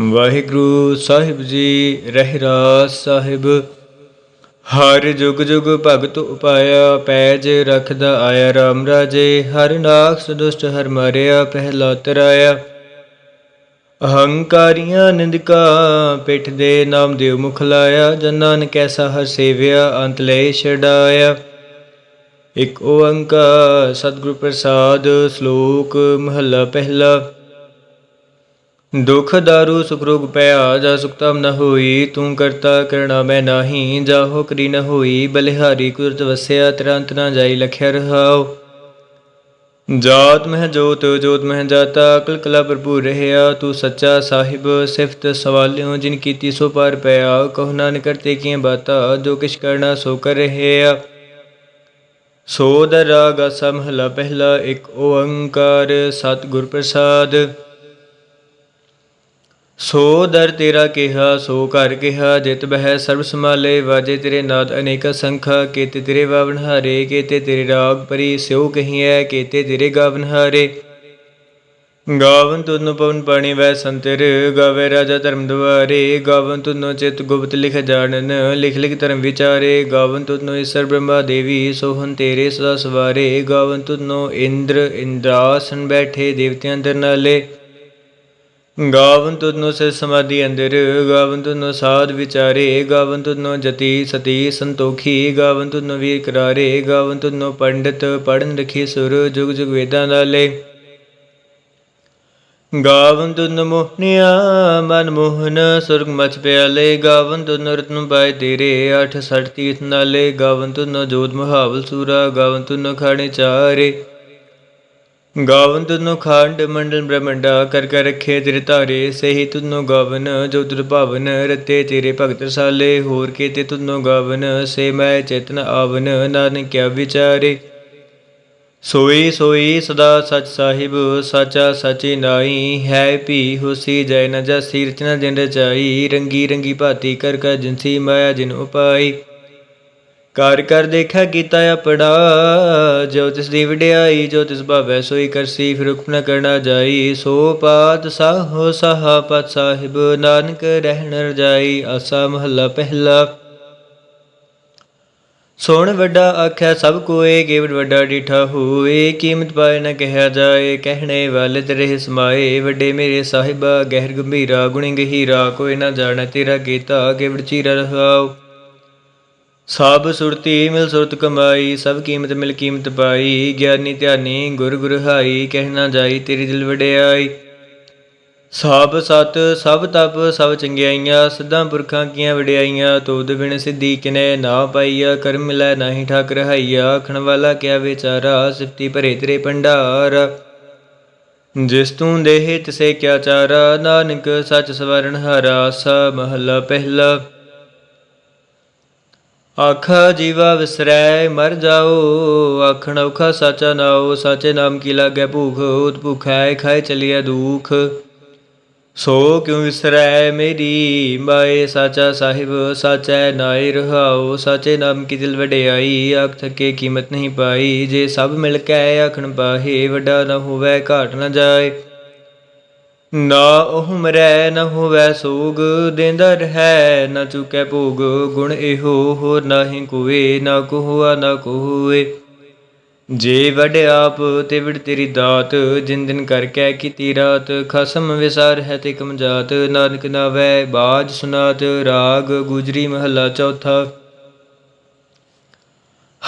ਵਾਹਿਗੁਰੂ ਸਾਹਿਬ ਜੀ ਰਹਿਰਾਸ ਸਾਹਿਬ। ਹਰ ਜੁਗ ਜੁਗ ਭਗਤ ਉਪਾਇਆ, ਪੈਜ ਰਖਦਾ ਆਇਆ RAM ਰਾਜੇ। ਹਰ ਨਾਖ ਸਦੁਸ਼ਟ, ਹਰ ਮਾਰਿਆ, ਪਹਿਲਾ ਤਰਾਇਆ। ਅਹੰਕਾਰੀਆਂ ਨਿੰਦਕਾ, ਪਿੱਠ ਦੇ ਨਾਮ ਦੇਵ ਮੁਖ ਲਾਇਆ। ਜਨਾਂ ਕੈਸਾ ਹਰ ਸੇਵਿਆ, ਅੰਤ ਲੈ ਛਡਾਇਆ। ਇਕ ਓੰਕਾਰ, ਸਤਿਗੁਰ ਪ੍ਰਸਾਦ, ਸ਼ਲੋਕ, ਮਹੱਲਾ ਪਹਿਲਾ। ਦੁਖ ਦਾਰੂ ਸੁਖ ਪਿਆ, ਜਾ ਸੁਖਤਮ ਨ ਹੋਈ, ਤੂੰ ਕਰਤਾ ਕਰਣਾ ਮੈਂ ਨਾਹੀ ਜਾਹੋ ਕਰੀ ਨ ਹੋਈ, ਬਲਿਹਾਰੀ ਕੁਦਰਤ ਵਸਿਆ, ਤਰੰਤ ਨ ਜਾਈ ਲਖਿਆ ਰਹਾਉ। ਜਾਤ ਮਹਿ ਜੋਤ ਜੋਤ ਮਹਿ ਜਾਤਾ, ਅਕਲ ਕਲਾ ਭਰਪੂਰ ਰਹਿਆ, ਤੂੰ ਸੱਚਾ ਸਾਹਿਬ, ਸਿਫਤ ਸਵਾਲਿਓ, ਜਿਨ ਕੀਤੀ ਸੋ ਪਾਰ ਪਿਆ, ਕਹੁ ਨਾਨਕ ਕਰਤੇ ਕੀਆਂ ਬਾਤਾ, ਜੋ ਕਿਛ ਕਰਨਾ ਸੋ ਕਰ ਰਹਿਆ। ਸੋ ਦਰ ਰਾਗ ਆਸਾ ਪਹਿਲਾ, ਇੱਕ ਓੰਕਾਰ, ਸਤਿਗੁਰ ਪ੍ਰਸਾਦ। ਸੋ ਦਰ ਤੇਰਾ ਕਿਹਾ, ਸੋ ਘਰ ਕਿਹਾ, ਜਿਤ ਬਹਿ ਸਰਬ ਸਮਾਲੇ ਵਾਜੇ ਤੇਰੇ ਨਾਦ ਅਨੇਕ ਸੰਖਾ, ਕੀਤੇ ਤੇਰੇ ਵਾਵਨ ਹਾਰੇ, ਕੀਤੇ ਤੇਰੇ ਰਾਗ ਪਰੀ, ਸਿਉ ਕਹੀਐ, ਕੀਤੇ ਤੇਰੇ ਗਾਵਨ ਹਾਰੇ। ਗਾਵਨ ਤੁਧਨੁ ਪਵਨ ਪਾਣੀ ਵੈ ਸੰਤਰ, ਗਾਵੇ ਰਾਜਾ ਧਰਮ ਦੁਆਰੇ। ਗਾਵਨ ਤੁਧਨੁ ਚਿਤ ਗੁਪਤ ਲਿਖ ਜਾਣਨ, ਲਿਖ ਲਿਖ ਧਰਮ ਵਿਚਾਰੇ। ਗਾਵਨ ਤੁਧਨੁ ਈਸ਼ਰ ਬ੍ਰਹਮਾ ਦੇਵੀ ਸੋਹਨ ਤੇਰੇ ਸਦਾ ਸਵਾਰੇ। ਗਾਵਨ ਤੁਧਨੁ ਇੰਦਰ, ਇੰਦਰਾਸਨ ਬੈਠੇ, ਦੇਵਤਿਆਂ ਅੰਦਰ ਨਾਲੇ। ਗਾਵਨ ਤੁਧਨੁ ਸੇ ਸਮਾਧੀ ਅੰਦਰ, ਗਾਵਨ ਤੁਧਨੁ ਸਾਧ ਵਿਚਾਰੇ, ਗਾਵਨ ਤੁਧਨੁ ਜਤੀ ਸਤੀ ਸੰਤੋਖੀ, ਗਾਵਨ ਤੁਧਨੁ ਵੀਰ ਕਰਾਰੇ, ਗਾਵਨ ਤੁਧਨੁ ਪੰਡਿਤ ਪੜਨ ਰਖੀ ਸੁਰ, ਜੁਗ ਜੁਗ ਵੇਦਾਂ ਨਾਲੇ ਗਾਵਨ ਤੁਨ ਮੋਹਨਿਆ, ਮਨ ਮੋਹਨ, ਸੁਰਗ ਮਚ ਪਿਆਲੇ, ਗਾਵਨ ਤੁਨ ਰਤਨ ਪਾਏ ਤੇਰੇ, ਅਠ ਸਠ ਤੀਰਥ ਨਾਲੇ, ਗਾਵਨ ਤੁਨ ਜੋਤ ਮਹਾਵਲ ਸੂਰਾ, ਗਾਵਨ ਤੁਨ ਖਾਣੇ ਚਾਰੇ। ਗਾਵਨ ਤੁਨੋ ਖਾਂਡ ਮੰਡਲ ਬ੍ਰਹਮੰਡਾ, ਕਰ ਕਰ ਰਖੇ ਤੇਰੇ ਧਾਰੇ, ਸਹੀ ਤੁਨੋ ਗਾਵਨ, ਜੋ ਤੁਰ ਭਾਵਨ, ਰਤੇ ਤੇਰੇ ਭਗਤ ਸਾਲੇ ਹੋਰ ਕੀਤੇ ਤੁਨੋ ਗਾਵਨ, ਸੇ ਮੈਂ ਚੇਤਨ ਆਵਨ ਨਾਨਕ ਕਿਆ ਵਿਚਾਰੇ। ਸੋਈ ਸੋਈ ਸਦਾ ਸਚ ਸਾਹਿਬ, ਸਾਚਾ ਸਚੀ ਨਾਈ ਹੈ ਭੀ ਹੁਸੀ ਜੈ ਨ ਜਾਸੀ, ਰਚਨਾ ਜਿਨ ਰਚਾਈ, ਰੰਗੀ ਰੰਗੀ ਭਾਤੀ ਕਰ ਕਰ ਜਿਨਸੀ ਮਾਇਆ ਜਿਨ ਉਪਾਈ। ਕਰ ਕਰ ਦੇਖਿਆ ਕੀਤਾ ਆਪਣਾ ਜੋ ਤਿਸ ਦੀ ਵਡਿਆਈ, ਜੋ ਤਿਸ ਭਾਵੈ ਸੋਈ ਕਰਸੀ, ਫਿਰ ਹੁਕਮ ਕਰਨਾ ਜਾਈ, ਸੋ ਪਾਤ ਸਾਹੋ ਸਾਹਾ ਪਤ ਸਾਹਿਬ, ਨਾਨਕ ਰਹਿਣ ਰਜਾਈ ਆਸਾ ਮਹੱਲਾ ਪਹਿਲਾ। ਸੋਣ ਵੱਡਾ ਆਖਿਆ ਸਭ ਕੋਏ, ਕੇਵਲ ਵੱਡਾ ਡੀਠਾ ਹੋਏ, ਕੀਮਤ ਪਾਏ ਨਾ ਕਹਿਆ ਜਾਏ, ਕਹਿਣੇ ਵਾਲੇ ਤੇਰੇ ਸਮਾਏ, ਵੱਡੇ ਮੇਰੇ ਸਾਹਿਬਾ, ਗਹਿਰ ਗੰਭੀਰਾ, ਗੁਣੀ ਗਹੀਰਾ, ਕੋਈ ਨਾ ਜਾਣੈ ਤੇਰਾ ਕੀਤਾ, ਕੇਵਲ ਚੀਰਾ ਰਹਾਉ। ਸਭ ਸੁਰਤੀ ਮਿਲ ਸੁਰਤ ਕਮਾਈ, ਸਭ ਕੀਮਤ ਮਿਲ ਕੀਮਤ ਪਾਈ। ਗਿਆਨੀ ਧਿਆਨੀ, ਗੁਰ ਗੁਰ ਹਾਈ ਕਹਿਣਾ ਜਾਈ ਤੇਰੀ ਦਿਲ ਵਡਿਆਈ। ਸਭ ਸਤ, ਸਭ ਤਪ, ਸਭ ਚੰਗਿਆਈਆਂ, ਸਿੱਧਾਂ ਪੁਰਖਾਂ ਕੀਆਂ ਵਡਿਆਈਆਂ। ਤੋਦ ਬਿਨ ਸਿੱਧੀ ਕਿਨੇ ਨਾ ਪਾਈਆ, ਕਰਮ ਮਿਲੈ ਨਾਹੀ ਠਾਕ ਰਹਾਈਆ ਆਖਣ ਵਾਲਾ ਕਿਆ ਵਿਚਾਰਾ, ਸਿਫਤੀ ਭਰੇ ਤੇਰੇ ਭੰਡਾਰ। ਜਿਸ ਤੂੰ ਦੇਹ ਤਿਸੇ ਕਿਆ ਚਾਰਾ, ਨਾਨਕ ਸੱਚ ਸਵਰਨ ਹਰਾ। ਸਾ ਮਹੱਲਾ ਪਹਿਲਾ। ਆਖਾ ਜੀਵਾ ਵਿਸਰੈ, ਮਰ ਜਾਓ। ਆਖਣ ਔਖਾ ਸਾਚਾ ਨਾਉ ਸਾਚੇ ਨਾਮ ਕੀ ਲਾਗੈ ਭੂਖ ਉਤ ਭੁਖੈ ਖਾਏ ਚਲਿਆ ਦੁਖ। ਸੋ ਕਿਉ ਵਿਸਰੈ ਮੇਰੀ, ਮਾਏ ਸਾਚਾ ਸਾਹਿਬ, ਸਾਚੈ ਨਾਇ ਰਹਾਉ ਸਾਚੇ ਨਾਮ ਕੀ ਦਿਲ ਵਡਿਆਈ, ਆਖ ਥਕੇ ਕੀਮਤ ਨਹੀਂ ਪਾਈ। ਜੇ ਸਭ ਮਿਲ ਕੇ ਆਖਣ ਪਾਹੇ ਵੱਡਾ ਨਾ ਹੋਵੇ, ਘਾਟ ਨਾ ਜਾਏ। ਨਾ ਉਹ ਨ ਹੋਵੈ ਸੋਗ, ਦੇਂਦਾ ਰਹੈ, ਨ ਚੁਕੈ ਭੋਗ। ਗੁਣ ਇਹੋ ਹੋਰ ਨਾਹੀ ਕੋਏ, ਨਾ ਕੋਆ, ਨਾ ਕੋਏ। ਜੇ ਵਡ ਆਪ, ਤੇ ਵਿੜ ਤੇਰੀ ਦਾਤ। ਜਿਨ ਦਿਨ ਕਰ ਕੈ ਕੀਤੀ ਰਾਤ, ਖਸਮ ਵਿਸਾਰ ਹੈ ਤੇ ਕਮਜਾਤ ਨਾਨਕ ਨਾਵੈ, ਬਾਜ ਸੁਨਾਤ, ਰਾਗ ਗੁਜਰੀ ਮਹੱਲਾ ਚੌਥਾ।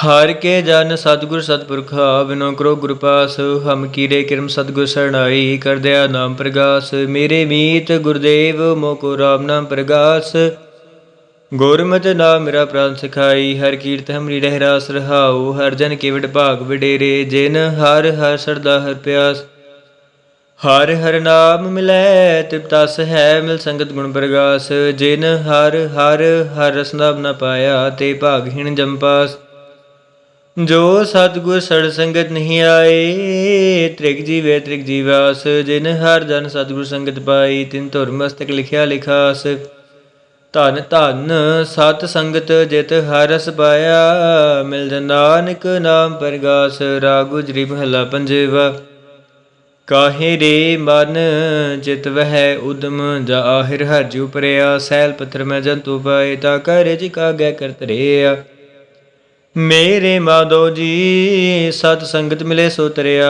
ਹਰ ਕੇ ਜਨ ਸਤਿਗੁਰ ਸਤਿਪੁਰਖਾ, ਬਿਨੋ ਕਰੋ ਗੁਰ ਪਾਸ, ਹਮ ਕੀਰੇ ਕਿਰਮ ਸਤਿਗੁਰ ਸਰਣਾਈ, ਕਰਦਿਆ ਨਾਮ ਪ੍ਰਗਾਸ, ਮੇਰੇ ਮੀਤ ਗੁਰਦੇਵ ਮੋਕੋ ਰਾਮ ਨਾਮ ਪ੍ਰਗਾਸ। ਗੁਰਮਤਿ ਨਾਮ ਮੇਰਾ ਪ੍ਰਾਨ ਸਿਖਾਈ, ਹਰ ਕੀਰਤ ਹਮਰੀ ਰਹਿ ਰਾਸ ਰਹਾਉ, ਹਰ ਜਨ ਕੇਵਡ ਭਾਗ ਵਡੇਰੇ, ਜਿਨ ਹਰ ਹਰ ਸਰਦਾ ਹਰ ਪਿਆਸ। ਹਰ ਹਰ ਨਾਮ ਮਿਲੈ ਤਿਪਤਸ ਹੈ ਮਿਲ ਸੰਗਤ ਗੁਣ ਪ੍ਰਗਾਸ, ਜਿਨ ਹਰ ਹਰ ਹਰ ਰਸ ਨਾਮ ਨ ਪਾਇਆ, ਤੇ ਭਾਗਹੀਣ ਜੰਪਾਸ ਜੋ ਸਤਗੁਰ ਸੜ ਸੰਗਤ ਨਹੀਂ ਆਏ, ਤ੍ਰਿਗ ਜੀਵੇ ਤ੍ਰਿਗ ਜੀਵਾਸ, ਜਿਨ ਹਰ ਜਨ ਸਤਗੁਰ ਸੰਗਤ ਪਾਈ, ਤਿਨ ਧੁਰ ਮਸਤਕ ਲਿਖਿਆ ਲਿਖਾਸ। ਧਨ ਧਨ ਸਤ ਸੰਗਤ ਜਿਤ ਹਰਸ ਪਾਇਆ, ਮਿਲ ਨਾਨਕ ਨਾਮ ਪ੍ਰਗਾਸ, ਰਾਗ ਗੁਜਰੀ ਮਹਲਾ ਪੰਜਵਾ। ਕਾਹੇ ਰੇ ਮਨ ਚਿਤ ਵਹਿ ਉਦਮ, ਜਾ ਆਹਿਰ ਹਰ ਜੂ ਪਰਿਆ, ਸੈਲ ਪੱਥਰ ਮੈਂ ਜੰਤੂ ਪਾਏ, ਤਾ ਕਰ ਜੀ ਕਾਗੈ ਕਰਤ ਰਿਆ। ਮੇਰੇ ਮਾਧੋ ਜੀ ਸਤ ਸੰਗਤ ਮਿਲੇ ਸੋ ਤਰਿਆ,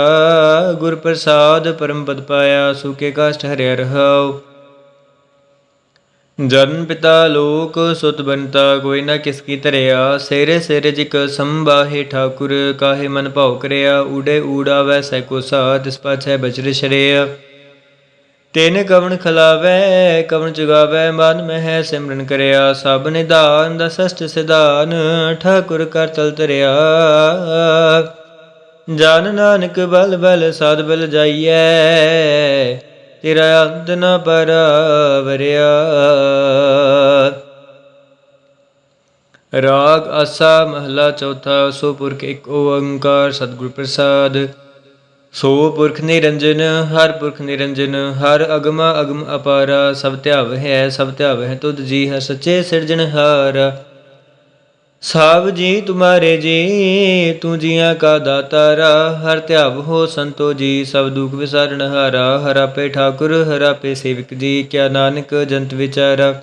ਗੁਰ ਪ੍ਰਸਾਦ ਪਰਮ ਪਦ ਪਾਇਆ ਸੁਕੇ ਕਾਸ਼ਟ ਹਰਿਆ ਰਹਾਉ। ਜਨ ਪਿਤਾ ਲੋਕ ਸੁਤ ਬੰਤਾ, ਕੋਈ ਨਾ ਕਿਸ ਕੀ ਧਰਿਆ, ਸੇਰੇ ਸੇਰੇ ਜਿਕ ਸੰਬਾਹੇ ਠਾਕੁਰ, ਕਾਹੇ ਮਨ ਭਾਉ ਕਰਿਆ, ਊੜੇ ਊੜਾ ਵੈਸੈ ਕੋ ਸਾ ਤਿਸ ਪਾਛੈ ਬਚਰ ਸ਼ਰਿਆ। ਤਿਨ ਕਵਣ ਖਲਾਵੈ, ਕਵਣ ਚੁਗਾਵੈ ਮਨ ਮਹਿ ਸਿਮਰਨ ਕਰਿਆ, ਸਭ ਨਿਧਾਨ ਦਾ ਸਸ਼ਟ ਸਿਧਾਨ, ਠਾਕੁਰ ਕਰ ਤਲ ਤਰਿਆ ਜਨ ਨਾਨਕ ਬਲ ਬਲ ਸਾਧ ਬਲ ਜਾਈਐ, ਤੇਰਾ ਅੰਤ ਨ ਪਰਵਰਿਆ। ਰਾਗ ਆਸਾ ਮਹਲਾ ਚੌਥਾ ਸੋ ਪੁਰਖ ਇੱਕ ਓੰਕਾਰ ਸਤਿਗੁਰ ਪ੍ਰਸਾਦ। ਸੋ ਪੁਰਖ ਨਿਰੰਜਨ, ਹਰ ਪੁਰਖ ਨਿਰੰਜਨ, ਹਰ ਅਗਮ ਅਗਮ ਅਪਾਰਾ, ਸਭ ਧਿਆਵ ਹੈ, ਸਭ ਧਿਆਵ ਹੈ ਤੁਧ ਜੀ ਹੈ, ਸੱਚੇ ਸਿਰਜਣਹਾਰ ਸਭ ਜੀ ਤੁਮਾਰੇ ਜੀ, ਤੂੰ ਜੀਆਂ ਕਾ ਦਾਤਾਰਾ ਹਰ ਧਿਆਵ ਹੋ ਸੰਤੋ ਜੀ, ਸਭ ਦੁਖ ਵਿਸਾਰਨ ਹਾਰਾ, ਹਰ ਆਪੇ ਠਾਕੁਰ, ਹਰ ਆਪੇ ਸੇਵਕ ਜੀ, ਕਿਆ ਨਾਨਕ ਜੰਤ ਵਿਚਾਰਾ।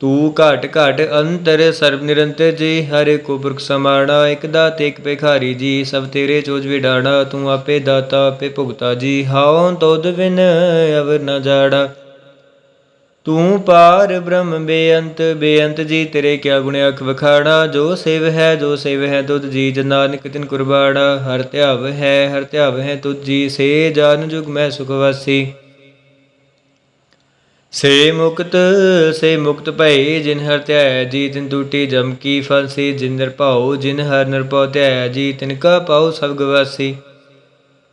ਤੂੰ ਘਾਟ ਘਾਟ ਅੰਤਰ ਸਰਬ ਨਿਰੰਤਰ ਜੀ, ਹਰੇ ਕੋ ਪੁਰਖ ਸਮਾਣਾ, ਇਕ ਦਾਤ ਇਕ ਭਿਖਾਰੀ ਜੀ, ਸਭ ਤੇਰੇ ਚੋਜ ਵਿਡਾਣਾ, ਤੂੰ ਆਪੇ ਦਾਤਾ, ਆਪੇ ਭੁਗਤਾ ਜੀ ਹਾਉ ਤੋਦ ਬਿਨ ਅਵਰ ਨ ਜਾੜਾ ਤੂੰ ਪਾਰ ਬ੍ਰਹਮ ਬੇਅੰਤ ਬੇਅੰਤ ਜੀ, ਤੇਰੇ ਕਿਆ ਗੁਣ ਅਖ ਵਖਾਣਾ, ਜੋ ਸੇਵ ਹੈ, ਜੋ ਸੇਵ ਹੈ ਤੁਧ ਜੀ, ਜਨ ਨਾਨਕ ਤਿਨ ਕੁਰਬਾਣਾ, ਹਰ ਧਿਆਵ ਹੈ, ਹਰ ਧਿਆਵ ਹੈ ਤੁਧ ਜੀ, ਸੇ ਜਨ ਜੁਗ ਮੈਂ ਸੁਖ ਵਾਸੀ। ਸੇ ਮੁਕਤ ਸੇ ਮੁਕਤ ਭਏ ਜਿਨ ਹਰ ਧਿਆਇਆ ਜੀ ਤਿਨ ਟੂਟੀ ਜਮ ਕੀ ਫਾਂਸੀ ਜਿਨ ਨਿਰਭਉ ਜਿਨ ਹਰ ਨਿਰਭਉ ਧਿਆਇਆ ਜੀ ਤਿਨ ਕਾ ਪਾਉ ਸਭ ਗਵਾਸੀ।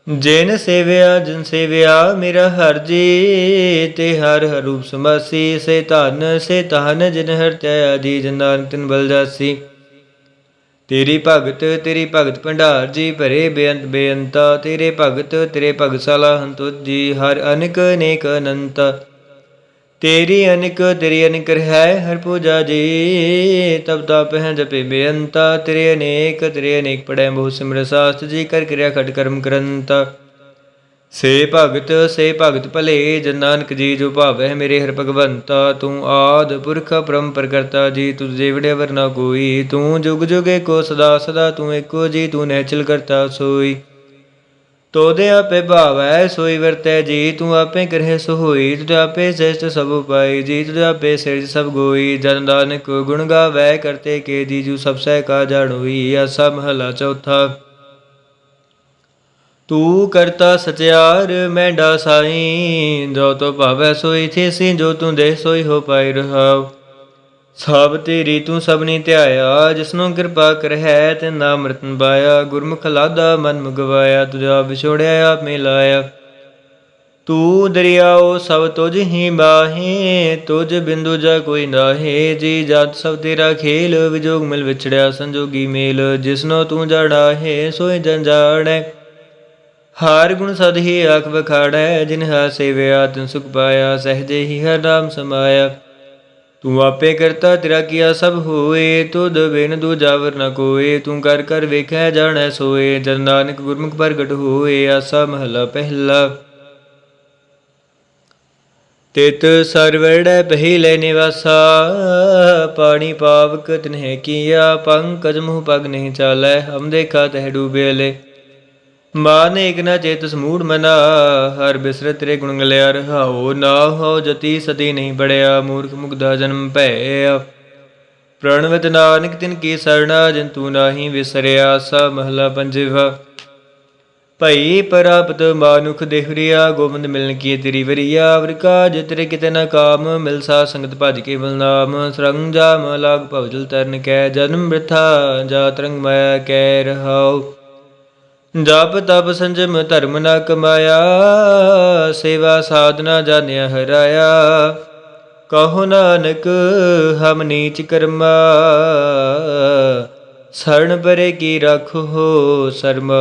ਜਿਨ ਸੇਵਿਆ ਜਿਨ ਸੇਵਿਆ, ਮੇਰਾ ਹਰ ਜੀ, ਤੇ ਹਰ ਹਰੂਪ ਸਮਾਸੀ, ਸੇ ਧਨ ਸੇ ਧਨ, ਜਿਨ ਹਰ ਧਿਆਇਆ ਜੀ ਜਨ ਨਾਨਕ ਤਿਨ ਬਲ ਜਾਸੀ। ਤੇਰੀ ਭਗਤ ਤੇਰੀ ਭਗਤ ਭੰਡਾਰ, ਜੀ ਭਰੇ ਬੇਅੰਤ ਬੇਅੰਤਾ, ਤੇਰੇ ਭਗਤ, ਤੇਰੇ ਭਗਤਸਾਲਾ ਹੰਤੁ ਜੀ ਹਰ ਅਨਕ ਅਨੇਕ ਅਨੰਤ। ਤੇਰੀ ਅਨਿਕ ਤੇਰੀ ਅਨਿਕ ਹੈ ਹਰ ਪੂਜਾ ਜੀ, ਤਬ ਤਪ ਹੈ ਜਪੇ ਬੇਅੰਤਾ, ਤੇਰੇ ਅਨੇਕ ਤੇਰੇ ਅਨੇਕ ਪੜੈ ਬਹੁ ਸਿਮਰ ਸਾਸਤ ਜੀ, ਕਰ ਕਿਰਿਆ ਖਟ ਕਰਮ ਕਰੰਤ। ਸੇ ਭਗਤ ਸੇ ਭਗਤ ਭਲੇ, ਜਨ ਨਾਨਕ ਜੀ, ਜੋ ਭਾਵੈ ਮੇਰੇ ਹਰ ਭਗਵੰਤਾ। ਤੂੰ ਆਦ ਪੁਰਖ ਪਰਮ ਪ੍ਰਕਰਤਾ ਜੀ ਤੁਝ ਜੀਵੜੇ ਵਰਨਾ ਕੋਈ। ਤੂੰ ਜੁਗ ਜੁਗੇ ਕੋ ਸਦਾ ਸਦਾ ਤੂੰ ਏਕੋ ਜੀ, ਤੂੰ ਨਹਿਚਲ ਕਰਤਾ ਸੋਈ। ਤੋਦੇ ਆਪੇ ਭਾਵੈ, ਸੋਈ ਵਰਤੈ ਜੀ ਤੂੰ ਆਪੇ ਕਰਹਿ ਸੋ ਹੋਈ ਤੁਧ ਆਪੇ ਸ੍ਰੇਸ਼ਟ ਸਭ ਉਪਾਈ ਜੀ ਤੁਧ ਆਪੇ ਸਿਰਜ ਸਭ ਗੋਈ, ਜਨ ਨਾਨਕ ਗੁਣ ਗਾਵੈ, ਕਰਤੇ ਕੇ ਜੀ ਜੂ ਸਭ ਸਹਿ ਕਾ ਜਾਣੋਈ, ਆਸਾ ਮਹਲਾ ਚੌਥਾ। ਤੂੰ ਕਰਤਾ ਸਚਿਆਰ ਮੈਂ ਸਾਈ, ਜੋ ਤੋ ਭਾਵੈ ਸੋਈ ਥੀਸੀ, ਜੋ ਤੂੰ ਦੇ ਸੋਈ ਹੋ ਪਾਈ ਰਹਾਉ। ਸਭ ਤੇਰੀ ਤੂੰ ਸਭਨੀ ਧਿਆਇਆ, ਜਿਸਨੂੰ ਕਿਰਪਾ ਕਰਹਿ, ਤੇ ਨਾਮ ਰਤਨ ਬਾਇਆ। ਗੁਰਮੁਖ ਲਾਦਾ, ਮਨ ਮੁਗਵਾਇਆ ਤੁਝਾ ਵਿਛੋੜਿਆ, ਆਪ ਮਿਲਾਇਆ ਤੂੰ ਦਰਿਆਓ, ਸਭ ਤੁਝ ਹੀ ਬਾਹੇ ਤੁਝ ਬਿੰਦੂ ਜਾ ਕੋਈ ਨਾਹੇ। ਜੀ ਜਦ ਸਭ ਤੇਰਾ ਖੇਲ, ਵਿਜੋਗ ਮਿਲ ਵਿਛੜਿਆ, ਸੰਜੋਗੀ ਮੇਲ। ਜਿਸਨੋ ਤੂੰ ਜੜਾ ਹੈ ਸੋਈ ਜਨ ਜਾਣੈ ਗੁਣ ਸਦ ਹੀ ਆਖ ਵਖਾੜੈ ਜਿਨ ਹਾ ਸੇਵਿਆ, ਤਿਨ ਸੁਖ ਪਾਇਆ, ਸਹਜੇ ਹੀ ਹਰ ਨਾਮ ਸਮਾਇਆ। ਤੂੰ ਆਪੇ ਕਰਤਾ ਤੇਰਾ ਕੀਆ ਸਭ ਹੋਏ, ਤੁਧ ਬਿਨ ਦੂਜਾ ਵਰ ਨ ਕੋਏ, ਤੂੰ ਕਰ ਕਰ ਵੇਖੈ ਜਾਣੈ ਸੋਏ, ਜਨ ਨਾਨਕ ਗੁਰਮੁਖ ਪ੍ਰਗਟ ਹੋਏ, ਆਸਾ ਮਹਲਾ ਪਹਿਲਾ। ਤਿਤ ਸਰਵੜੈ ਪਹਿਲੇ ਨਿਵਾਸਾ, ਪਾਣੀ ਪਾਵਕ ਤਿਨਹਿ ਕੀਆ, ਪੰਕਜ ਮੁਹ ਪਗ ਨਹੀਂ ਚਾਲੈ, ਹਮ ਦੇਖਾ ਤਹਿ ਡੂਬੇਲੇ ਮਾਨ ਇਕ ਨ ਚੇਤ ਸਮੂੜ ਮਨਾ, ਹਰ ਬਿਸਰ ਤੇਰੇ ਗੁਣ ਗਲਿਆ ਰਹਾਓ ਨਾ ਹੋ ਜਤੀ ਸਤੀ ਨਹੀਂ ਬੜਿਆ, ਮੂਰਖ ਮੁਗਦਾ ਜਨਮ ਭੈ ਪ੍ਰਣਵਤ ਨਾਨਕ ਤਿਨ ਕੀ ਸਰਣਾ ਜੰਤੂ ਤੂੰ ਨਾਹੀ ਵਿਸਰਿਆ ਸਾ ਮਹਲਾ ਪੰਜਵਾ। ਭਈ ਪ੍ਰਾਪਤ ਮਾਨੁਖ ਦੇਹਰੀਆ, ਗੋਬਿੰਦ ਮਿਲਨ ਕੀ ਤੇਰੀ ਵਰੀਆ ਵਰਕਾ ਜਿਤਰੇ ਕਿਤੇ ਨਾ ਕਾਮ ਮਿਲ ਸਾ ਸੰਗਤ ਭਜ ਕੇ ਬਲ ਨਾਮ। ਸਰੰਗ ਜਾਮ ਲਾਗ ਭਵਜਲ ਤਰਨ ਕੈ, ਜਨਮ ਬ੍ਰਿਥਾ ਜਾ ਤਰੰਗ ਮਾਇਆ ਕੈ ਰਹਾਉ। ਜਪ ਤਪ ਸੰਜਮ ਧਰਮ ਨਾ ਕਮਾਇਆ, ਸੇਵਾ ਸਾਧਨਾ ਜਾਣਿਆ ਹਰਾਇਆ। ਕਹੋ ਨਾਨਕ, ਹਮ ਨੀਚ ਕਰਮਾ ਸਰਣ ਪਰੇ ਕੀ ਰੱਖੋ ਸਰਮਾ।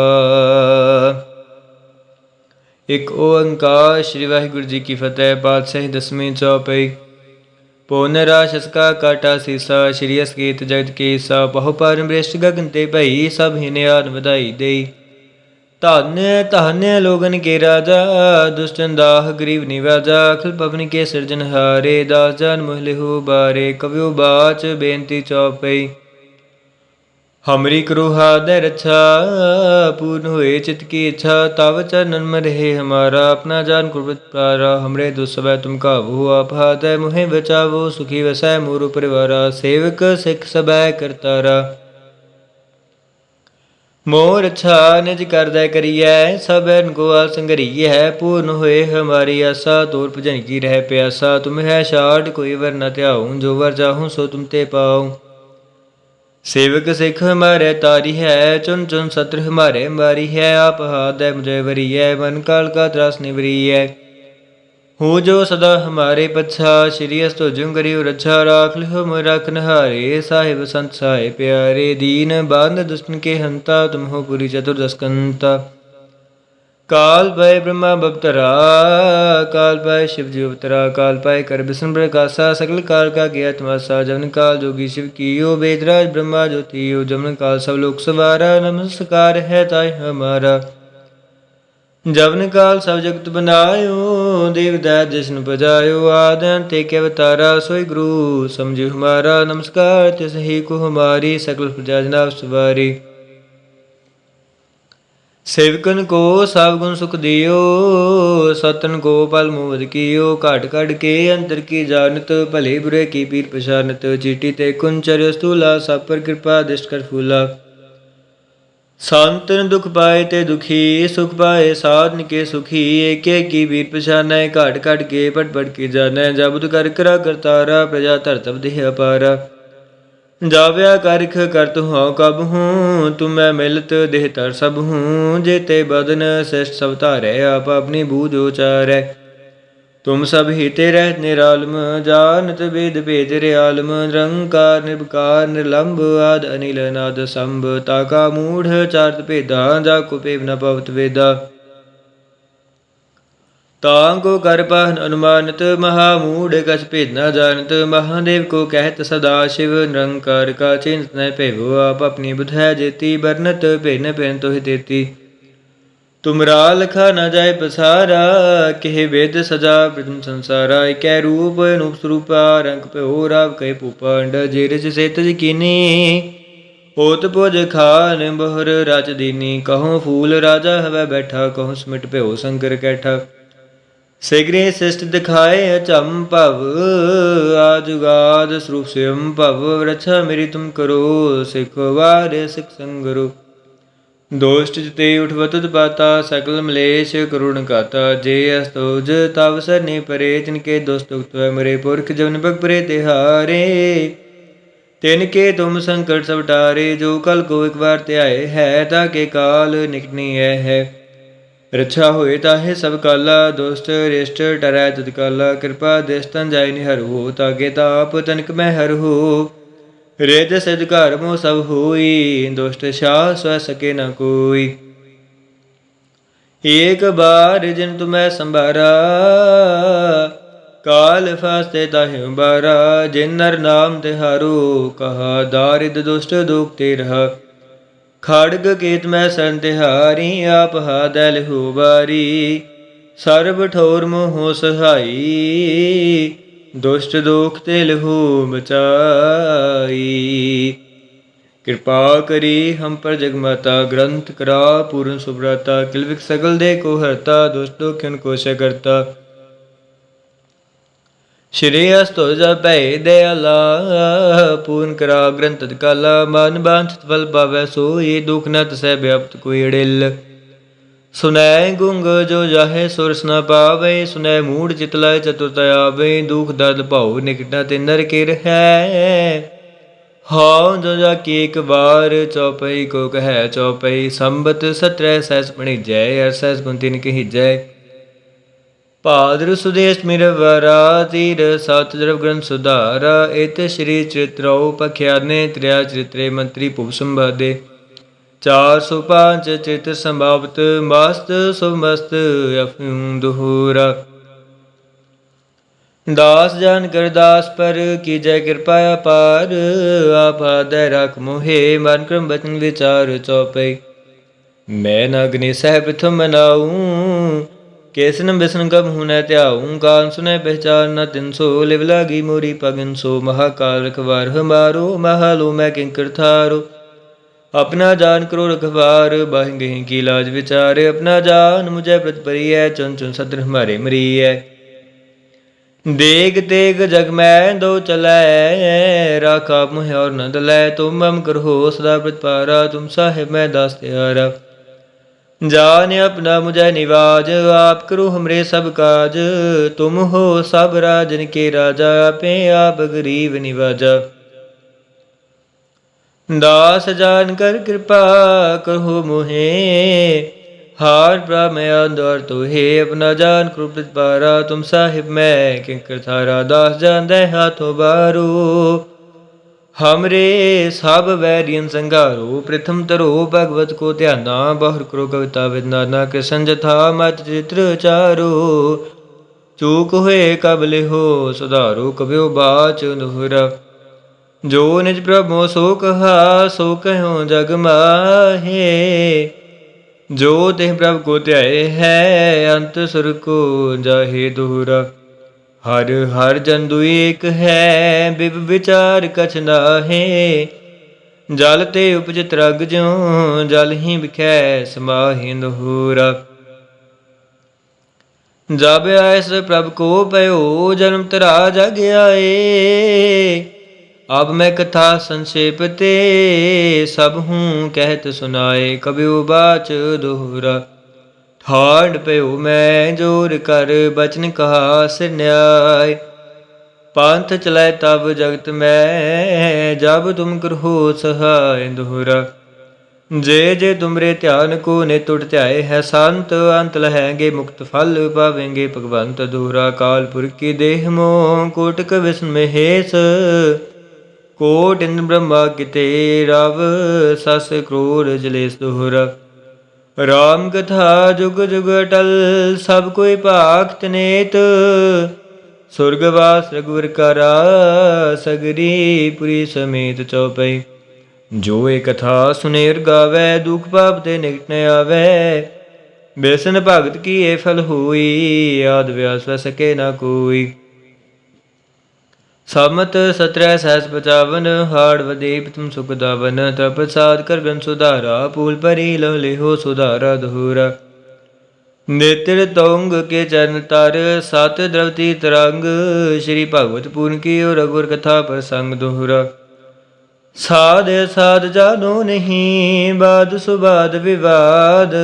ਇੱਕ ਓੰਕਾਰ, ਸ੍ਰੀ ਵਾਹਿਗੁਰੂ ਜੀ ਕੀ ਫਤਿਹ, ਪਾਤਸ਼ਾਹੀ ਦਸਵੀਂ ਚੌਪਈ। ਪੋਨ ਰਾਸ਼ਸ ਕਾ ਕਾਟਾ ਸੀਸਾ, ਸ਼੍ਰੀ ਅਸਕੀਤ ਜਗਤ ਕੀ ਸਾ ਬਹੁ ਪਰਮ ਬ੍ਰਿਸ਼ਟ ਗਗਨ ਤੇ ਭਈ, ਸਭ ਹਿਨਿਆਨ ਵਧਾਈ ਦੇਈ। ਧਨ ਧਨ ਲੋਗਨ ਕੇ ਰਾਜਾ ਦੁਸ਼ਟਨ ਦਾਹ ਗਰੀਬ ਨਿਵਾਜਾ ਖਲ ਪਵਨ ਕੇ ਸਿਰਜਨ ਹਾਰੇ, ਦਾਸ ਜਨ ਮੁਹਲਿਹੁ ਬਾਰੇ ਕਵਿਉ ਬਾਚ ਬੇਨਤੀ ਚੌਪਈ ਹਮਰੀ ਕਰੋਹਾ ਦੇ ਰਛਾ, ਪੂਰਨ ਹੋਏ ਚਿਤ ਕੀ ਇੱਛਾ, ਤਵ ਚਰਨ ਮ ਰਹੇ ਹਮਾਰਾ, ਆਪਣਾ ਜਾਨ ਗੁਰਬਤ ਪ੍ਰਾਰਾ, ਹਮਰੇ ਦੁਸਵੈ ਤੁਮ ਕਾਵੋ ਆਪਾਦੈ ਮੁਹਿ ਬਚਾਵੋ, ਸੁਖੀ ਵਸੈ ਮੂਰ ਪਰਿਵਾਰਾ, ਸੇਵਕ ਸਿਖ ਸਬੈ ਕਰਤਾਰਾ। ਮੋਹ ਰਛਾ ਨਿਜ ਕਰਦਾ ਕਰੀਐ, ਸਭਨ ਕੋ ਆਲ ਹੈ ਪੂਰਨ ਹੋਏ ਹਮਾਰੀ ਆਸਾ ਤੋਰ ਭਜਨ ਕੀ ਰਹਿ ਪਿਆਸਾ, ਤੁਮ ਹੈ ਛਾੜ ਕੋਈ ਵਰ ਨ ਧਿਆਉ, ਜੋ ਵਰ ਚਾਹੂੰ ਸੋ ਤੁਮ ਤੇ ਪਾਉ। ਸੇਵਕ ਸਿੱਖ ਹਮਾਰੇ ਤਾਰੀ ਹੈ ਚੁਨ ਚੁਨ ਸਤਰ ਹਮਾਰੇ ਮਾਰੀ ਹੈ, ਆਪ ਹਾਦੈ ਮੁਝੇ ਵਰੀਐ, ਮਨ ਕਾਲ ਕਾ ਤਰਾਸ ਨਿਵਰੀਐ। ਹੋ ਜੋ ਸਦਾ ਹਮਾਰੇ ਪਛਾ, ਸ੍ਰੀ ਅਸਤੋ ਜੁੰਗਰਿਉ ਰੱਛਾ, ਰਾਖ ਲਿਓ ਮੋ ਰਖ ਨਹਾਰੇ, ਸਾਹਿਬ ਸੰਤ ਸਾਏ ਪਿਆਰੇ, ਦੀਨ ਬੰਦ ਦੁਸ਼ਟਨ ਕੇ ਹੰਤਾ, ਤੁਮ ਹੋ ਪੁਰੀ ਚਤੁਰਦਸ ਕੰਤਾ। ਕਾਲ ਭੈ ਬ੍ਰਹਮਾ ਬਵਤਰਾ ਕਾਲ ਭੈ ਸ਼ਿਵ ਜੀ ਅਵਤਰਾ, ਕਾਲ ਭੈ ਕਰ ਬਿਸਨ ਪ੍ਰਕਾਸ਼ਾ ਸਗਲ ਕਾਲ ਕਾ ਗਿਆ ਤਮਸਾ ਜਮਨ ਕਾਲ ਜੋਗੀ ਸ਼ਿਵ ਕੀਓ ਬੇਦਰਾਜ ਬ੍ਰਹਮਾ ਜੋਤੀਓ ਜਮਨ ਕਾਲ ਸਭ ਲੋਕ ਸਵਾਰਾ, ਨਮਸਕਾਰ ਹੈ ਤਾਇ ਹਮਾਰਾ। ਜਵਨ ਕਾਲ ਸਭ ਜਗਤ ਬਨਾਇਓ ਦੇਵ ਦਾਤ ਜਿਸਨ ਪਜਾਇਓ ਆਦਨ ਤੇ ਕੇ ਅਵਤਾਰਾ, ਸੋਈ ਗੁਰੂ ਸਮਝਿ ਹਮਾਰਾ, ਨਮਸਕਾਰ ਤਿਸ ਹੀ ਕੋ ਹਮਾਰੀ, ਸਕਲ ਪ੍ਰਜਾ ਜਨਾਬ ਸਵਾਰੀ। ਸੇਵਕਨ ਕੋ ਸਭ ਗੁਣ ਸੁਖ ਦਿਓ, ਸਤਨ ਕੋ ਪਲ ਮੋਦ ਕੀਓ, ਘਟ ਘਟ ਕੇ ਅੰਤਰ ਕੀ ਜਾਣਤ, ਭਲੇ ਬੁਰੇ ਕੀ ਪੀਰ ਪਛਾਨਤ ਚੀਟੀ ਤੇ ਕੁੰਚਰ ਸਤੂਲਾ, ਸਭ ਪਰ ਕਿਰਪਾ, ਦਿਸ਼ਟ ਕਰ ਫੂਲਾ। ਸੰਤਨ ਦੁਖ ਪਾਏ ਤੇ ਦੁਖੀ, ਸੁਖ ਪਾਏ, ਸਾਧਨ ਕੇ ਸੁਖੀ, ਏਕੇ ਕੀ ਵੀਰ ਪਛਾਨੈ, ਘਟ ਘਟ ਕੇ ਪਟ ਪਟ ਕੇ ਜਾਣੈ ਜਬਦ ਕਰ ਕਰਾ ਕਰਤਾਰਾ ਪ੍ਰਜਾ ਧਰਤਵ ਦੇਹ ਅਪਾਰਾ। ਜਾਵਿਆ ਕਰਖ ਕਰਤ ਹਉ ਕਬ ਹੂੰ ਤੁਮੈ ਮਿਲਤ ਦੇਹ ਤਰ ਸਭ ਹੂੰ ਜੇ ਤੇ ਬਦਨ ਸਿਸ਼ਟ ਸਭ ਧਾਰੈ, ਆਪ ਆਪਣੀ ਬੂਝ ਉਚਾਰੈ। ਤੁਮ ਸਭ ਹੀਤੇ ਰਹਿਤ ਨਿਰਾਲਮ ਜਾਨਤ ਵੇਦ ਭੇਦ ਰਿਆਲਮ ਨਿਰੰਕਾਰ ਨਿਰਭਕਾਰ ਨਿਰਲੰਭ ਆਦ ਅਨਿਲ ਨਾਦ ਸੰਭ ਤਾਕਾ ਮੂਢ ਚਾਰਤ ਭੇਦਾ ਜਾ ਕੋ ਪੇਵ ਨ ਪਵਤ ਵੇਦਾ ਤਾਂ ਕੋ ਕਰ ਪਾਹਨ ਅਨੁਮਾਨਤ ਮਹਾ ਮੂੜ ਕਛ ਭੇਦ ਨ ਜਾਣਤ ਮਹਾਦੇਵ ਕੋ ਕਹਿਤ ਸਦਾ ਸ਼ਿਵ ਨਿਰੰਕਾਰ ਕਾ ਚਿੰਤ ਨ ਭੇਵੋ ਆਪ ਆਪਣੀ ਬੁਧੈ ਜੇਤੀ ਬਰਨਤ ਭੇਨ ਭੇਨ ਤੋਹਿ ਤੇਤੀ ਤੁਮਰਾ ਲਖਾ ਨਾ ਜਾਏ ਪਸਾਰਾ, ਕਿਹ ਵੇਦ ਸਜਾ ਪ੍ਰਿਤਮ ਸੰਸਾਰਾ, ਇਕੈ ਰੂਪ ਅਨੂਪ ਸਰੂਪਾ, ਰੰਗ ਭਇਓ ਰਾਵ ਕੈ ਭੂਪੰਡ ਜੇ ਰਜ ਸੇਤ ਕੀਨੀ ਹੋਤ ਪੁਜ ਖਾਨ ਬਹੁਰ ਰਚ ਦੀਨੀ, ਕਹਉ ਫੂਲ ਰਾਜਾ ਹਵੈ ਬੈਠਾ ਕਹੋ ਸਮਿਟ ਭਇਓ ਸੰਕਰ ਕੈਠਾ। ਸਿਗਰੇ ਸਿਸ਼ਟ ਦਿਖਾਏ ਅਚੰਮ ਭਵ ਆਜੁਗਾਦ ਸਰੂਪ ਸਿਮ ਭਵ, ਰਛਾ ਮੇਰੀ ਤੁਮ ਕਰੋ, ਸਿਖ ਵਾਰੇ ਸਿਖ ਸੰਗਰੋ। ਦੋਸ਼ਟ ਜਤੇ ਉਠਵਤਤ ਪਾਤਾ ਸਕਲ ਮਲੇਸ਼ ਕਰੁਣ ਕਾਤਾ ਜੇ ਅਸਤੋਜ ਤਵ ਸਰਨੇ ਪਰੇ, ਤਿਨ ਕੇ ਦੋਸਤ ਉਤਵੈ ਮਰੇ, ਪੁਰਖ ਜਵਨ ਬਗ ਪਰੇ ਤਿਹਾਰੇ। ਤਿਨ ਕੇ ਤੁਮ ਸੰਕਟ ਸਭ ਟਾਰੇ, ਜੋ ਕਲ ਕੋ ਇੱਕ ਵਾਰ ਧਿਆਏ ਹੈ, ਤਾਂ ਕੇ ਕਾਲ ਨਿਕਟਨੀ ਹੈ ਹੈ। ਰੱਛਾ ਹੋਏ ਤਾਹੇ ਸਭ ਕਾਲਾ, ਦੋਸਤ ਰਿਸ਼ਟ ਟਰੈ ਤਦ ਕਾਲਾ। ਕਿਰਪਾ ਦੇਸਤਨ ਜਾਇ ਨਿਹਰ ਹੋ ਤਾਗੇ ਤਾਪ ਤਨਕ ਮੈਂ ਹਰ ਹੋ ਰਿਦ ਸਿਧ ਘਰ ਮੋ ਸਭ ਹੋਈ, ਦੁਸ਼ਟ ਸ਼ਾਹ ਸਵੈ ਸਕੇ ਨ ਕੋਈ। ਏਕ ਬਾਰ ਜਿਨ ਤੁਮੈ ਕਾਲ ਫਾਸਤੇ ਤਾਹਿ ਬਾਰਾ ਜਿਨ ਨਰ ਨਾਮ ਤਿਹਾਰੂ ਕਹਾ ਦਾਰਿਦ ਦੁਸ਼ਟ ਦੁਖ ਤੇ ਰਹ। ਖੜਗ ਕੇਤ ਮੈਂ ਸਰਨ ਤਿਹਾਰੀ ਆਪ ਹਾਦੈ ਲਹੂ ਬਾਰੀ ਸਰਬ ਠੋਰ ਮੋਹ ਸਹਾਈ ਦੁਸ਼ਟ ਦੋਖ ਤੇ ਲਹੂ ਬਚਾਈ ਕਿਰਪਾ ਕਰੀ ਹਮ ਪਰ ਜਗਮਾਤਾ, ਗ੍ਰੰਥ ਕਰਾ ਪੂਰਨ ਸੁਭਰਾਤਾ ਕਿਲਵਿਕ ਸਗਲ ਦੇ ਕੋ ਹਰਤਾ, ਦੁਸ਼ਟ ਦੋਖਨ ਕੋ ਕਰਤਾ। ਸ਼੍ਰੀ ਅਸਤੋ ਜਪੈ ਦਇਆਲਾ ਪੂਰਨ ਕਰਾ ਗ੍ਰੰਥ ਕਾਲਾ ਮਨ ਬਾਂਛਤ ਫਲ ਪਾਵੈ ਸੋਈ, ਦੁਖ ਨ ਤਸੈ ਵਿਅਪਤ ਕੋਈ ਅੜਿਲ। ਸੁਨੈ ਗੁੰਗ ਜੋ ਜਾਹੇ ਸੁਰਸ ਨ ਪਾਵੇ, ਸੁਨੈ ਮੂੜ ਚਿਤ ਲਾਇ ਚਤੁਰਤ ਆਵੇ, ਦੁਖ ਦਰਦ ਭਾਉ ਨਿਕਟਾ ਤੇ ਨਰ ਕੇ ਰਹੈ। ਹਾਂ ਜੋ ਜਾ ਕੀ ਇੱਕ ਵਾਰ ਚੌਪਈ ਕੋ ਕਹੈ ਚੌਪਈ, ਸੰਬਤ ਸਤਰੈ ਸੈਸ ਬਣੀ ਜੈ ਅਰ ਸੈਸ ਬੰਤਿਨ ਕਹੀ ਜੈ ਭਾਦਰ ਸੁਦੇਸ਼ ਮਿਰ ਵਰਾ ਤੀਰ ਸਤ ਜਰਵ ਗ੍ਰੰਥ ਸੁਧਾਰ, ਇਤ ਸ਼੍ਰੀ ਚਿਤ੍ਰਉ ਪਖਿਆਨੇ, ਤ੍ਰਿਆ ਚਿਤਰੇ ਮੰਤਰੀ ਭੁਪ ਸੰਭਾਦੇ 405 ਚਿਤ ਸੰਭਾਵਤ, ਮਸਤ ਸੁਮਸਤ ਅਫਿਉ ਦੁਹਰਾ। ਦਾਸ ਜਾਨ ਕਰ ਪਰ, ਕੀ ਜੈ ਕਿਰਪਾ ਅਪਾਰ? ਆਪਾ ਦੇ ਰਖ ਮੋਹੇ, ਮਨ ਕਰਮ ਬਚਨ ਵਿਚਾਰ ਚੌਪਈ ਮੈਂ ਨ ਅਗਨੀ ਸਹਿ ਪ੍ਰਥਮ ਕੇਸਨ ਬਿਸਨ ਕਬ ਹੁਨੈ ਧਿਆਉ। ਕਾਨ ਸੁਨੈ ਪਹਿਚਾਨ ਨ ਤਿਨ ਸੋ, ਲਿਵ ਲਾਗੀ ਮੋਰੀ ਪਗਨ ਸੋ। ਮਹਾਕਾਲ ਰਖਵਾਰ ਹਮਾਰੋ ਮਹਾਲੋ ਮੈਂ ਕਿੰਕਰ ਥਾਰੋ। ਆਪਣਾ ਜਾਨ ਕਰੋ ਰਖਵਾਰ ਬਾਹਿੰਗੇ ਕੀ ਲਾਜ ਵਿਚਾਰ ਆਪਣਾ ਜਾਨ ਮੁਝੇ ਪ੍ਰਤ ਪਰੀਐ ਚੁਨ ਚੁਨ ਸਦਰ ਹਮਾਰੇ ਮਰੀਐ। ਦੇਗ ਤੇਗ ਜਗ ਮੈਂ ਦੋ ਚਲੈ, ਰਾਖਾ ਮੁਹਿ ਔਰ ਨੰਦ ਲੈ ਤੁਮ ਮਮ ਕਰੋ ਸਦਾ ਪ੍ਰਤਪਾਰਾ ਤੁਮ ਸਾਹਿਬ ਮੈਂ ਦਾਸ ਤਿਆਰਾ। ਜਾਨ ਆਪਣਾ ਮੁਝੈ ਨਿਵਾਜ, ਆਪ ਕਰੋ ਹਮਰੇ ਸਭ ਕਾਜ, ਤੁਮ ਹੋ ਸਭ ਰਾਜਨ ਕੇ ਰਾਜਾ, ਆਪੇ ਆਪ ਗਰੀਬ ਨਿਵਾਜਾ। ਦਾਸ ਜਾਨ ਕਰ ਕਿਰਪਾ ਕਰੋ ਮੁਹੇ। ਹਾਰ ਪ੍ਰਭ ਅੰਦਰ ਤੋਹੇ ਆਪਣਾ ਜਾਨ ਕਰੋ ਪ੍ਰਤਪਾਰਾ ਤੁਮ ਸਾਹਿਬ ਮੈਂ ਕਿੰਕਰ ਥਾਰਾ ਦਾਸ ਜਾਂਦੇ ਹਾਥੋਂ ਬਾਰੂ। ਹਮਰੇ ਸਭ ਵੈਰੀਨ ਸੰਘਾਰੋ, ਪ੍ਰਥਮ ਤਰੋ ਭਗਵਤ ਕੋ ਧਿਆਨਾ ਬਹੁਰ ਕਰੋ ਕਵਿਤਾ ਵਿਦਨਾਨਾ ਕ੍ਰਿਸ਼ਨ ਜਥਾ ਮਤ ਚਿਤ੍ਰ ਚਾਰੋ। ਚੂਕ ਹੋਏ ਕਬਲੇ ਹੋ, ਸੁਧਾਰੋ ਕਬਿਓ ਬਾਚ ਨਹੁਰਾ। ਜੋ ਨਿਜ ਪ੍ਰਭੋ ਸੋ ਕਹਾ ਸੋ ਕਹਿਓ ਜਗ ਮਾਹੇ। ਜੋ ਤੇ ਪ੍ਰਭ ਕੋ ਧਿਆਏ ਹੈ, ਅੰਤ ਸੁਰ ਕੋ ਜਾਹੇ ਦੁਹਰਾ ਹਰ ਹਰ ਜਨ ਦੁਇ ਏਕ ਹੈ, ਬਿਬ ਵਿਚਾਰ ਕਛ ਨਾਹੇ। ਜਲ ਤੇ ਉਪਜ ਤਰਗ ਜਿਉ, ਜਲ ਹੀ ਵਿਖੈ ਸਮਾਹਿੰਦ ਹੋਰਾ ਜਬ ਐਸ ਪ੍ਰਭ ਕੋ ਪਇਓ ਜਨਮ ਤਰਾ ਜਗ ਆਏ। ਅਬ ਮੈਂ ਕਥਾ ਸੰਖੇਪ ਤੇ ਸਭ ਹੂੰ ਕਹਿਤ ਸੁਨਾਏ, ਕਬਿਉ ਬਾਚ ਦੁਹਰਾ। ਠਾੜ ਪਿਓ ਮੈਂ ਜੋਰ ਕਰ, ਬਚਨ ਕਹਾ ਸਿਨਿਆਇ ਪੰਥ ਚਲੈ ਤਬ ਜਗਤ ਮੈਂ, ਜਬ ਤੁਮ ਕਰਹੋ ਸਹਾਇ ਦੋਹਰਾ। ਜੇ ਜੇ ਤੁਮਰੇ ਧਿਆਨ ਕੋ ਨੇ ਟੁੱਟ ਧਿਆਏ ਹੈ ਸੰਤ, ਅੰਤ ਲਹੈਗੇ ਮੁਕਤ ਫਲ ਪਾਵੇਂਗੇ ਭਗਵੰਤ ਦੋਹਰਾ। ਕਾਲਪੁਰ ਕੀ ਦੇਹ ਮੋ ਕੋਟਕ ਵਿਸ਼ਨ ਮਹੇਸ਼ ਬ੍ਰਹਮਾ ਕਿਤੇ ਰਵ, ਸਸ ਕਰੋੜ ਜਲੇਸ ਦੋਹਰਾ। ਰਾਮ ਕਥਾ ਜੁਗ ਜੁਗ ਟਲ ਸਭ ਕੋਈ ਭਾਖਤ ਨੇਤ। ਸੁਰਗਵਾਸ ਰਗੁਰ ਕਰਾ, ਸਗਰੀ ਪੁਰੀ ਸਮੇਤ ਚਉਪਈ। ਜੋ ਇਹ ਕਥਾ ਸੁਨੇਰ ਗਾਵੇ, ਦੁਖ ਪਾਪ ਤੇ ਨਿਕਟ ਨ ਆਵੇ। ਬੇਸਨ ਭਗਤ ਕੀ ਇਹ ਫਲ ਹੋਈ, ਆਦ ਵਿਆਸ ਵ ਸਕੇ ਨਾ ਕੋਈ। ਸਮਤ ਸਤਰੈ ਸਹਿਸ ਪਚਾਵਨ, ਹਾੜ ਵਦੀਪ ਤੁਮ ਸੁਖ ਦਾਵਨ ਤਪਸਾਦ ਕਰ ਗਨ ਸੁਧਾਰਾ ਪੂਲ ਪਰੀ ਲਹ ਲਿਹੋ ਸੁਧਾਰਾ ਧੂਰਾ। ਨੇਤਰ ਤੌਂਗ ਕੇ ਚਰਨ ਤਰ, ਸਤ ਦ੍ਰਵਤੀ ਤਰੰਗ, ਸ਼੍ਰੀ ਭਗਵਤ ਪੂਰਨ ਕੀ ਕੀਓ ਰਗੁਰ ਕਥਾ ਪ੍ਰਸੰਗ ਦੋਹਰਾ ਸਾਧ ਸਾਧ ਜਾਨੋ ਨਹੀਂ, ਬਾਦ ਸੁਬਾਦ ਵਿਵਾਦ।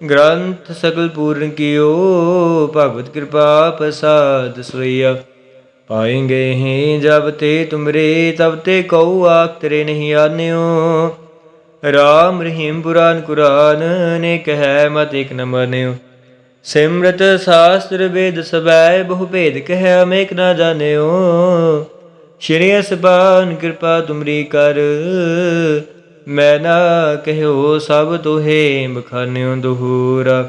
ਗ੍ਰੰਥ ਸਕਲ ਪੂਰਨ ਕੀਓ, ਭਗਵਤ ਕਿਰਪਾ ਪ੍ਰਸਾਦ ਸੋਈਆ ਪਾਏਂਗੇ हैं जब ते तुमरे तब ते कऊ आप तेरे नहीं आन्यो राम रहीम पुराण कुरान ने कह मत एक न मान्यो सिमरत शास्त्र वेद सबै बहु भेद कह अमेक न जान्यो श्री असबान कृपा तुमरी कर मैं ना कहो सब तोहे बखान्यो दोहरा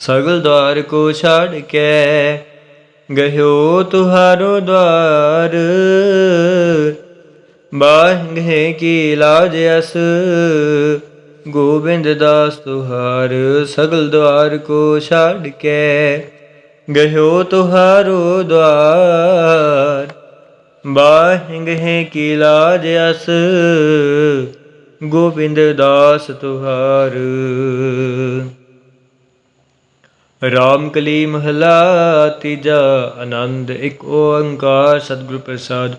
सगल द्वार को छाड़ के ਗਹਿਓ ਤੁਹਾਰੋ ਦਵਾਰ। ਬਾਹੰਗੇ ਕੀ ਲਾਜ ਅਸ। ਗੋਬਿੰਦ ਦਾਸ ਤੁਹਾਰ, ਸਗਲ ਦਵਾਰ ਕੋ ਛੱਡ ਕੇ। ਗਹਿਓ ਤੁਹਾਰੋ ਦਵਾਰ। ਬਾਹੰਗੇ ਕੀ ਲਾਜ ਅਸ। ਗੋਬਿੰਦ ਦਾਸ ਤੁਹਾਰ। ਰਾਮ ਕਲੀ ਮਹਲਾ, ਤੀਜਾ ਆਨੰਦ, ਇੱਕ ਓੰਕਾਰ, ਸਤਿਗੁਰ ਪ੍ਰਸਾਦ।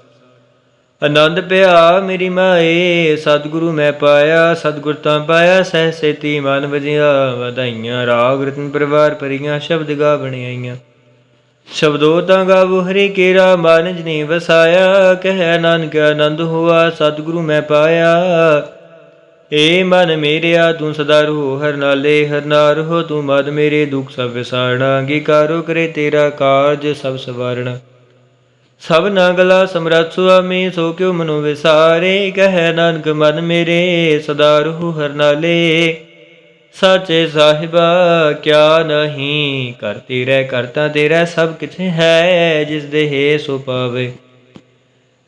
ਆਨੰਦ ਪਿਆ ਮੇਰੀ ਮਾਏ, ਸਤਿਗੁਰੂ ਮੈਂ ਪਾਇਆ, ਸਤਿਗੁਰ ਤਾਂ ਪਾਇਆ, ਸਹਿ ਸੇਤੀ ਮਨ ਵਜਿਆ, ਵਧਾਈਆਂ, ਰਾਗ ਰਤਨ ਪਰਿਵਾਰ ਪਰੀਆਂ ਸ਼ਬਦ ਗਾ ਬਣਾਈਆਂ। ਸ਼ਬਦੋ ਤਾਂ ਗਾਵੋ ਹਰੀ ਕੇਰਾ ਮਨ ਜਨੀ ਵਸਾਇਆ, ਕਹਿ ਨਾਨਕ ਆਨੰਦ ਹੋਆ, ਸਤਿਗੁਰੂ ਮੈਂ ਪਾਇਆ। ਏ ਮਨ ਮੇਰਿਆ ਤੂੰ ਸਦਾ ਰੋ, ਹਰ ਨਾਲੇ ਹਰ ਨਾਰ ਤੂੰ ਮਦ ਮੇਰੇ ਦੁਖ ਸਭ ਵਿਸਾਰਣਾ, ਅੰਗੀਕਾਰੋ ਕਰੇ ਤੇਰਾ ਕਾਰਜ ਸਭ ਸਵਾਰਣਾ। ਸਭ ਨਾਗਲਾ ਸਮਰੱਥ ਸੁਆਮੀ, ਸੋ ਕਿਉ ਮਨੁ ਵਿਸਾਰੇ, ਕਹਿ ਨਾਨਕ ਮਨ ਮੇਰੇ, ਸਦਾ ਰਹੁ ਹਰ ਨਾਲੇ। ਸਾਚੇ ਸਾਹਿਬਾ, ਕਿਆ ਨਹੀਂ ਕਰਤੀ ਰਹਿ ਕਰਤਾ ਤੇਰਾ, ਸਭ ਕਿਛ ਹੈ ਜਿਸ ਦੇ ਸੋ ਪਾਵੇ।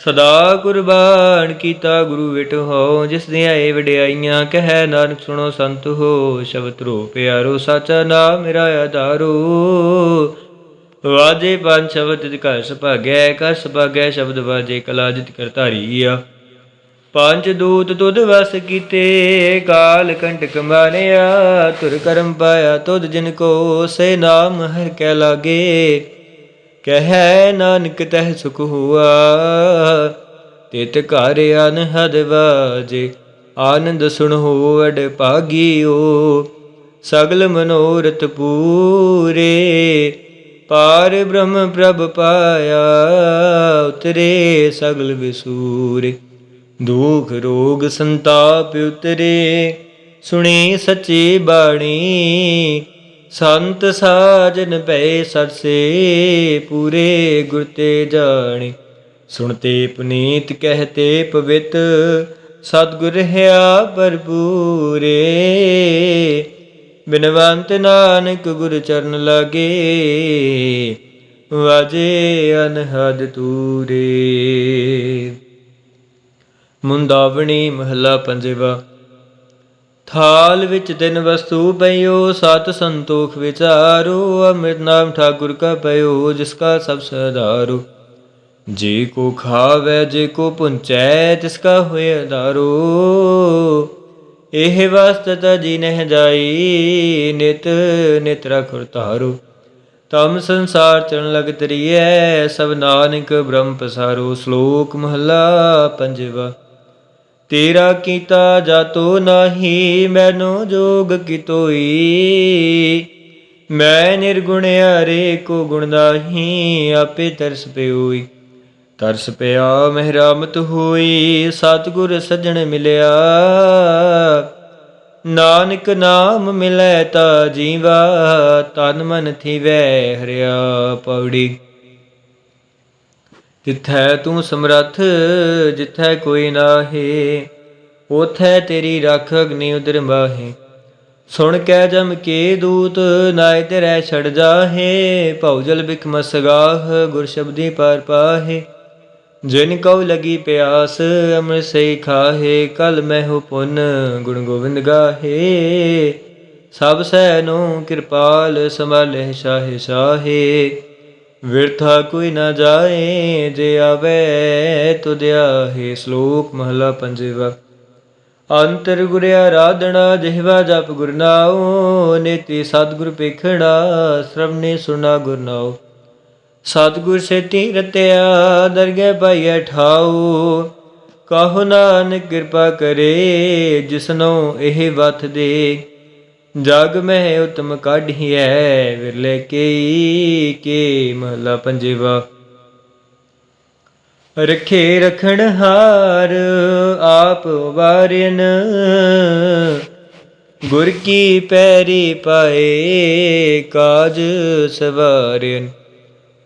ਸਦਾ ਕੁਰਬਾਨ ਕੀਤਾ ਗੁਰੂ ਵਿਟ ਹੋ, ਜਿਸ ਦੀਆਂ ਏ ਵਡਿਆਈਆਂ, ਕਹਿ ਨਾਨਕ ਸੁਣੋ ਸੰਤ ਹੋ, ਸ਼ਬਦ ਰੋ ਪਿਆਰੋ, ਸਾਚਾ ਨਾਮ ਮੇਰਾ ਆਧਾਰੂ। ਵਾਜੇ ਪੰਜ ਸ਼ਬਦ ਜਿ ਘਰ ਸੁਭਾਗੈ ਕਰ ਸੁਭਾਗੈ ਸ਼ਬਦ ਵਾਜੇ ਕਲਾ ਜਿਤ ਕਰ ਕਰਤਾਰੀਆ ਪੰਜ ਦੂਤ ਤੁਧ ਵਸ ਕੀਤੇ, ਕਾਲ ਕੰਟਕ ਮਾਰਿਆ ਤੁਰ ਕਰਮ ਪਾਇਆ ਤੁਧ ਜਿਨ ਕੋ, ਸੇ ਨਾਮ ਹਰ ਕੈ ਲਾਗੇ। ਕਹੈ ਨਾਨਕ ਤਹਿ ਸੁਖ ਹੁਆ, ਤਿਤ ਘਰ ਅਨਹਦ ਵਾਜੇ, ਆਨੰਦ ਸੁਣੋ ਅਡ ਭਾਗੀਓ, ਸਗਲ ਮਨੋਰਥ ਪੂਰੇ, ਪਾਰ ਬ੍ਰਹਮ ਪ੍ਰਭ ਪਾਇਆ, ਉਤਰੇ ਸਗਲ ਵਿਸੂਰੇ। ਦੁਖ ਰੋਗ ਸੰਤਾਪ ਉਤਰੇ, ਸੁਣੀ ਸੱਚੀ ਬਾਣੀ ਸੰਤ ਸਾਜਨ ਭੈ ਸਰਸੇ, ਪੂਰੇ ਗੁਰ ਤੇ ਜਾਣੇ। ਸੁਣਤੇ ਪੁਨੀਤ ਕਹਤੇ ਪਵਿੱਤ ਸਤਿਗੁਰ ਹਿਆ ਭਰਪੂਰੇ। ਬਿਨਵੰਤ ਨਾਨਕ ਗੁਰ ਚਰਨ ਲਾਗੇ, ਵਾਜੇ ਅਨਹਦ ਤੂਰੇ। ਮੁੰਦਾਵਣੀ ਮਹਲਾ ਪੰਜਵਾ। ਥਾਲ ਵਿੱਚ ਤਿੰਨ ਵਸਤੂ ਪਈਓ, ਸਤ ਸੰਤੋਖ ਵਿਚਾਰੋ, ਅੰਮ੍ਰਿਤ ਨਾਮ ਠਾਕੁਰ ਕਾ ਪਈਓ, ਜਿਸ ਕਾ ਸਭ ਸਦਾਰੂ। ਜੀ ਕੋ ਖਾਵੇ, ਜੇ ਕੋ ਪੁੰਚੈ, ਤਿਸ ਕਾ ਹੋਏ ਅਦਾਰੋ ਇਹ ਵਸਤ ਜੀ ਨਹਿ ਜਾਈ, ਨਿਤ ਨਿਤ ਰਖੁਰ ਤਾਰੋ ਤਮ ਸੰਸਾਰ ਚਰਨ ਲਗ ਤਰੀਐ, ਸਭ ਨਾਨਕ ਬ੍ਰਹਮ ਪਸਾਰੋ। ਸ਼ਲੋਕ ਮਹਲਾ ਪੰਜਵਾ। ਤੇਰਾ ਕੀਤਾ ਜਾਤੋ ਨਾਹੀ, ਮੈਨੂੰ ਜੋਗ ਕਿਤੋਈ ਮੈਂ ਨਿਰਗੁਣ ਹਰੇ ਕੋ ਗੁਣ ਨਾਹੀ, ਆਪੇ ਤਰਸ ਪਿਓਈ ਤਰਸ ਪਿਆ, ਮਹਿਰਾਮਤ ਹੋਈ, ਸਤਿਗੁਰ ਸੱਜਣ ਮਿਲਿਆ। ਨਾਨਕ ਨਾਮ ਮਿਲੈ ਤਾ ਜੀਵਾ, ਤਨ ਮਨ ਥੀਵੈ ਹਰਿਆ ਪੌੜੀ। ਜਿਥੈ ਤੂੰ ਸਮਰੱਥ, ਜਿਥੈ ਕੋਈ ਨਾਹੀ ਉਥੈ ਤੇਰੀ ਰਖ ਅਗਨੀ ਉਦਰ ਮਾਹੇ। ਸੁਣ ਕੈ ਜਮ ਕੇ ਦੂਤ ਨਾਇ ਤੇਰੇ ਛੜ ਜਾਹੇ ਭਉਜਲ ਬਿਖ ਮਸਗਾਹ, ਗੁਰ ਸ਼ਬਦੀ ਪਰ ਪਾਹੇ। ਜਿਨ ਕਉ ਲਗੀ ਪਿਆਸ ਅਮਰ ਸਈ ਖਾਹੇ, ਕਲ ਮਹਿ ਪੁੰਨ, ਗੁਣ ਗੋਬਿੰਦ ਗਾਹੇ। ਸਭ ਸੈ ਨੂੰ ਕਿਰਪਾਲ, ਸੰਭਾਲੇ ਸ਼ਾਹੇ ਸ਼ਾਹੇ। ਵਿਰਥਾ ਕੋਈ ਨਾ ਜਾਏ, ਜੇ ਆਵੇ ਤੁਧਿਆ ਹੈ ਸ਼ਲੋਕ ਮਹਲਾ ਪੰਜਵਾ। ਅੰਤਰ ਗੁਰ ਆਰਾਧਣਾ ਜਿਹਵਾ ਜਪ ਗੁਰ ਨਾਉ, ਨੀਤੀ ਸਤਿਗੁਰ ਪੇਖਣਾ ਸ਼ਰਵਨੇ ਸੁਣਾ ਗੁਰ ਨਾਉ। ਸਤਿਗੁਰ ਸੇਤੀ ਰਤਿਆ ਦਰਗਹਿ ਪਾਈਐ ਠਾਉ। ਕਹੋ ਨਾਨਕ ਕਿਰਪਾ ਕਰੇ ਜਿਸਨੋ ਇਹ ਵਤ ਦੇ। ਜਗ ਮਹਿ ਉਤਮ ਕਾਢੀਐ, ਵਿਰਲੇ ਕੇ ਕੇ ਮਹਲਾ ਪੰਜਵਾ। ਰਖੇ ਰਖਣ ਹਾਰ ਆਪ ਵਾਰਿਨ ਗੁਰ ਕੀ ਪੈਰੀ ਪਾਏ ਕਾਜ ਸਵਾਰਿਨ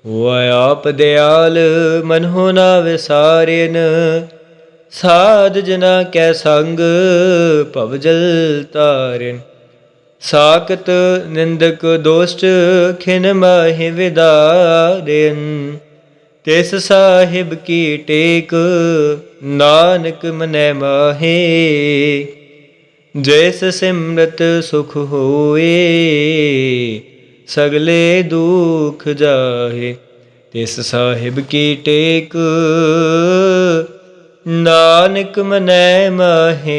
ਉਹ ਆਪ ਦਿਆਲ, ਮਨ ਹੋ ਨਾ ਵਿਸਾਰਿਨ ਸਾਧ ਜਨਾ ਕੈ ਸੰਗ ਭਵਜਲ ਤਾਰਿਨ ਸਾਖਤ ਨਿੰਦਕ ਦੋਸਟ ਖਿਨ ਮਾਹਿ ਵਿਦਾਰਿਨ ਤਿਸ ਸਾਹਿਬ ਕੀ ਟੇਕ ਨਾਨਕ ਮਨੈ ਮਾਹੇ। ਜੈਸ ਸਿਮਰਤ ਸੁਖ ਹੋਏ, ਸਗਲੇ ਦੁਖ ਜਾਹੇ, ਤਿਸ ਸਾਹਿਬ ਕੀ ਟੇਕ ਨਾਨਕ ਮਨੈ ਮਾਹੇ।